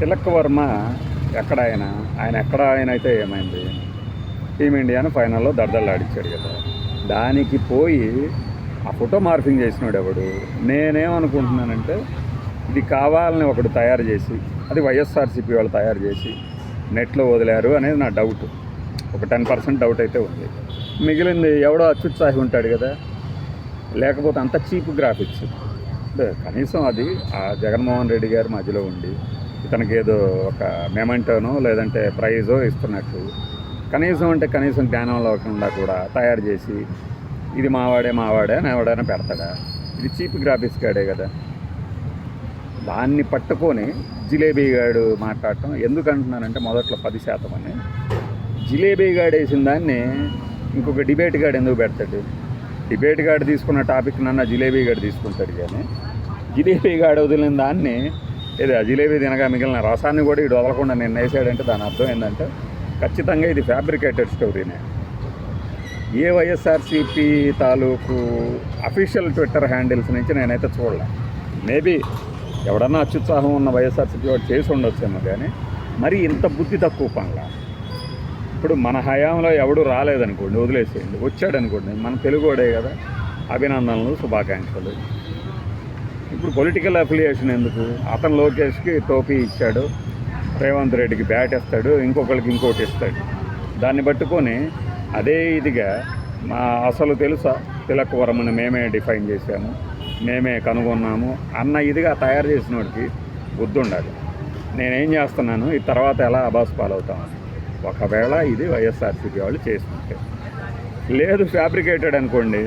తిలక్ వర్మ ఎక్కడ ఆయన ఆయన ఎక్కడ ఆయన అయితే ఏమైంది? టీమిండియాను ఫైనల్లో దడదళ్ళాడిచ్చాడు కదా. దానికి పోయి ఆ ఫోటో మార్ఫింగ్ చేసినాడు ఎవడు నేనేమనుకుంటున్నానంటే ఇది కావాలని ఒకడు తయారు చేసి అది వైఎస్ఆర్సీపీ వాళ్ళు తయారు చేసి నెట్లో వదిలారు అనేది నా డౌట్. ఒక టెన్ పర్సెంట్ డౌట్ అయితే ఉంది. మిగిలింది ఎవడో అత్యుత్సాహి ఉంటాడు కదా. లేకపోతే అంత చీప్ గ్రాఫిక్స్. కనీసం అది ఆ జగన్మోహన్ రెడ్డి గారు మధ్యలో ఉండి ఇతనికి ఏదో ఒక మెమెంటోనో లేదంటే ప్రైజో ఇస్తున్నట్టు. కనీసం అంటే కనీసం జ్ఞానం లేకుండా కూడా తయారు చేసి ఇది మావాడే మావాడే అని ఎవడైనా పెడతాడా? ఇది చీప్ గ్రాఫిక్స్ గాడే కదా. దాన్ని పట్టుకొని జిలేబీ గాడు మాట్లాడటం ఎందుకు అంటున్నానంటే మొదట్లో పది శాతం అని. జిలేబీ గాడు వేసిన దాన్ని ఇంకొక డిబేట్ గాడు ఎందుకు పెడతాడు? డిబేట్ గాడు తీసుకున్న టాపిక్ నన్న జిలేబీ గాడు తీసుకుంటాడు కానీ జిలేబీ గాడు వదిలిన దాన్ని ఇది అజిలేబీ తినగా మిగిలిన రసాన్ని కూడా ఇటు వదలకుండా నేను వేసాడంటే దాని అర్థం ఏంటంటే ఖచ్చితంగా ఇది ఫ్యాబ్రికేటెడ్ స్టోరీనే ఏ వైఎస్ఆర్సీపీ తాలూకు అఫీషియల్ ట్విట్టర్ హ్యాండిల్స్ నుంచి నేనైతే చూడలే. మేబీ ఎవడన్నా అత్యుత్సాహం ఉన్న వైఎస్ఆర్సీపీ వాడు చేసి ఉండొచ్చేమో కానీ మరి ఇంత బుద్ధి తక్కువ పనుల. ఇప్పుడు మన హయాంలో ఎవడు రాలేదనుకోండి వదిలేసేయండి వచ్చాడనుకోండి మన తెలుగువాడే కదా. అభినందనలు శుభాకాంక్షలు. ఇప్పుడు పొలిటికల్ అఫిలియేషన్ ఎందుకు? అతను లోకేష్కి టోపీ ఇచ్చాడు రేవంత్ రెడ్డికి బ్యాట్ ఇస్తాడు ఇంకొకరికి ఇంకోటి ఇస్తాడు. దాన్ని పట్టుకొని అదే ఇదిగా మా అసలు తెలుసా? తిలక్ మేమే డిఫైన్ చేశాము మేమే కనుగొన్నాము అన్న ఇదిగా తయారు చేసిన వాడికి బుద్ధి ఉండాలి నేనేం చేస్తున్నాను? ఈ తర్వాత ఎలా అబాస్ పాలవుతామని ఒకవేళ ఇది వైఎస్ఆర్సీపీ వాళ్ళు చేస్తుంటే. లేదు ఫ్యాబ్రికేటెడ్ అనుకోండి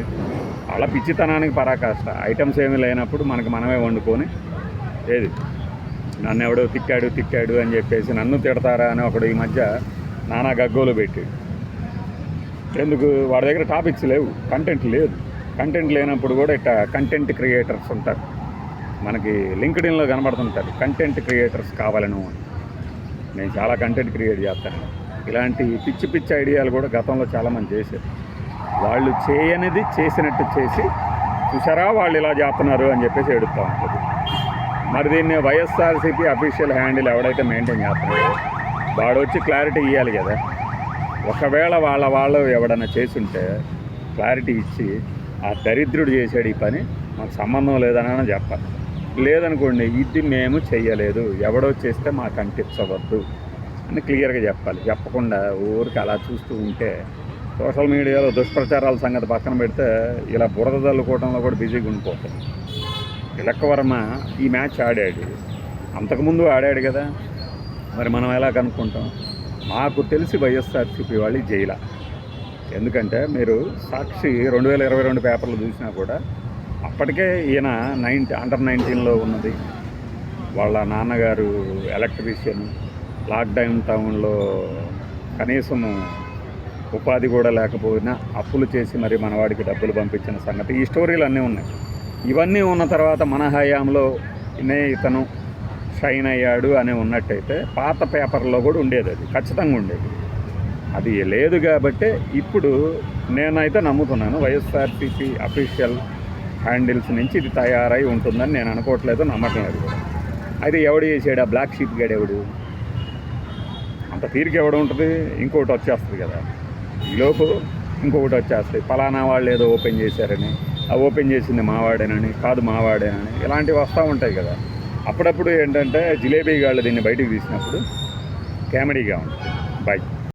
అలా పిచ్చితనానికి పరాకాష్ట. ఐటమ్స్ ఏమీ లేనప్పుడు మనకి మనమే వండుకొని ఏది? నన్ను ఎవడో తిక్కాడు తిక్కాడు అని చెప్పేసి నన్ను తిడతారా అని ఒకడు ఈ మధ్య నానా గగ్గోలు పెట్టాడు ఎందుకు? వాడి దగ్గర టాపిక్స్ లేవు. కంటెంట్ లేదు. కంటెంట్ లేనప్పుడు కూడా ఇట్ట కంటెంట్ క్రియేటర్స్ ఉంటారు. మనకి లింక్డ్ఇన్లో కనబడుతుంటారు. కంటెంట్ క్రియేటర్స్ కావాలను అని. నేను చాలా కంటెంట్ క్రియేట్ చేస్తాను. ఇలాంటి పిచ్చి పిచ్చి ఐడియాలు కూడా గతంలో చాలామంది చేశారు. వాళ్ళు చేయనిది చేసినట్టు చేసి చూసారా వాళ్ళు ఇలా చేస్తున్నారు అని చెప్పేసి ఎడుతూ ఉంటుంది. మరి దీన్ని వైఎస్ఆర్సీపీ అఫీషియల్ హ్యాండిల్ ఎవడైతే మెయింటైన్ చేస్తున్నాడో వాడు వచ్చి క్లారిటీ ఇవ్వాలి కదా. ఒకవేళ వాళ్ళ వాళ్ళు ఎవడన్నా చేసుంటే క్లారిటీ ఇచ్చి ఆ దరిద్రుడు చేశాడు ఈ పని మాకు సంబంధం లేదని చెప్పాలి. లేదనుకోండి ఇది మేము చెయ్యలేదు ఎవడో చేస్తే మాకు అంటించవద్దు అని క్లియర్గా చెప్పాలి. చెప్పకుండా ఊరికి అలా చూస్తూ ఉంటే సోషల్ మీడియాలో దుష్ప్రచారాల సంగతి పక్కన పెడితే ఇలా బురద చల్లుకోవడంలో కూడా బిజీగా ఉండిపోతుంది తిలక్ ఈ మ్యాచ్ ఆడాడు. అంతకుముందు ఆడాడు కదా. మరి మనం ఎలా కనుక్కుంటాం? మాకు తెలిసి వైఎస్ఆర్సీపీ వాళ్ళు జైల. ఎందుకంటే మీరు సాక్షి రెండు వేల ఇరవై రెండు పేపర్లు చూసినా కూడా అప్పటికే ఈయన నైన్టీ అండర్ నైన్టీన్లో ఉన్నది. వాళ్ళ నాన్నగారు ఎలక్ట్రీషియన్ లాక్డౌన్ టౌన్లో కనీసము ఉపాధి కూడా లేకపోయినా అప్పులు చేసి మరి మనవాడికి డబ్బులు పంపించిన సంగతి. ఈ స్టోరీలు అన్నీ ఉన్నాయి. ఇవన్నీ ఉన్న తర్వాత మన హయాంలో నే ఇతను షైన్ అయ్యాడు అని ఉన్నట్టయితే పాత పేపర్లో కూడా ఉండేది అది. ఖచ్చితంగా ఉండేది. అది లేదు కాబట్టి ఇప్పుడు నేనైతే నమ్ముతున్నాను వైఎస్ఆర్సీపీ అఫీషియల్ హ్యాండిల్స్ నుంచి ఇది తయారై ఉంటుందని నేను అనుకోవట్లేదు నమ్మటం లేదు. కూడా అయితే ఎవడు చేసాడు ఆ బ్లాక్ షీప్ గడ్ ఎవడు అంత తీరిక ఎవడు ఉంటుంది? ఇంకోటి వచ్చేస్తుంది కదా. ఈలోపు ఇంకొకటి వచ్చేస్తాయి. ఫలానా వాళ్ళు ఏదో ఓపెన్ చేశారని ఆ ఓపెన్ చేసింది మావాడేనని కాదు మావాడేనని ఇలాంటివి వస్తూ ఉంటాయి కదా. అప్పుడప్పుడు ఏంటంటే జిలేబీ గాళ్ళు దీన్ని బయటికి తీసినప్పుడు కామెడీగా ఉంటుంది. బైక్